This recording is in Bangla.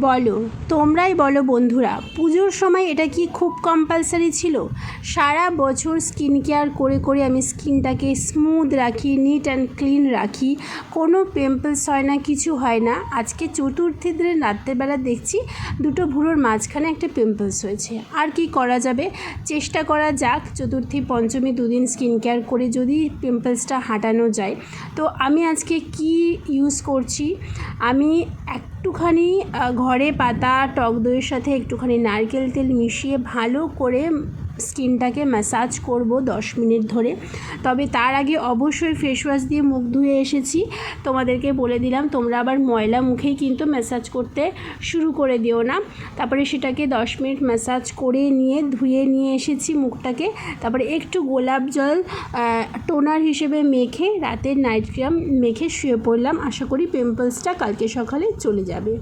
বলো তোমরাই বলো বন্ধুরা পুজোর সময় এটা কি খুব কম্পালসারি ছিল? সারা বছর স্কিন কেয়ার করে করে আমি স্কিনটাকে স্মুথ রাখি নিট অ্যান্ড ক্লিন রাখি কোনো পিম্পলস হয় না কিছু হয় না। আজকে চতুর্থী দিনে রাত্রেবেলা দেখছি দুটো ভুঁড়োর মাঝখানে একটা পিম্পলস হয়েছে। আর কি করা যাবে? চেষ্টা করা যাক চতুর্থী পঞ্চমী দুদিন স্কিন কেয়ার করে যদি পিম্পলসটা হাঁটানো যায়। তো আমি আজকে কি ইউজ করছি? আমি একটুখানি আহ, ঘরে পাতা, টক দইয়ের সাথে একটুখানি নারকেল তেল মিশিয়ে ভালো করে স্কিনটাকে ম্যাসাজ করব দশ মিনিট ধরে। তবে তার আগে অবশ্যই ফেস ওয়াশ দিয়ে মুখ ধুয়ে এসেছি। তোমাদেরকে বলে দিলাম, তোমরা আবার ময়লা মুখেই কিন্তু ম্যাসাজ করতে শুরু করে দিও না। তারপরে সেটাকে দশ মিনিট ম্যাসাজ করে নিয়ে, ধুয়ে নিয়ে এসেছি মুখটাকে। তারপরে একটু গোলাপ জল টোনার হিসেবে মেখে রাতের নাইট ক্রিম মেখে শুয়ে পড়লাম। আশা করি পিম্পলসটা কালকে সকালে চলে যাবে।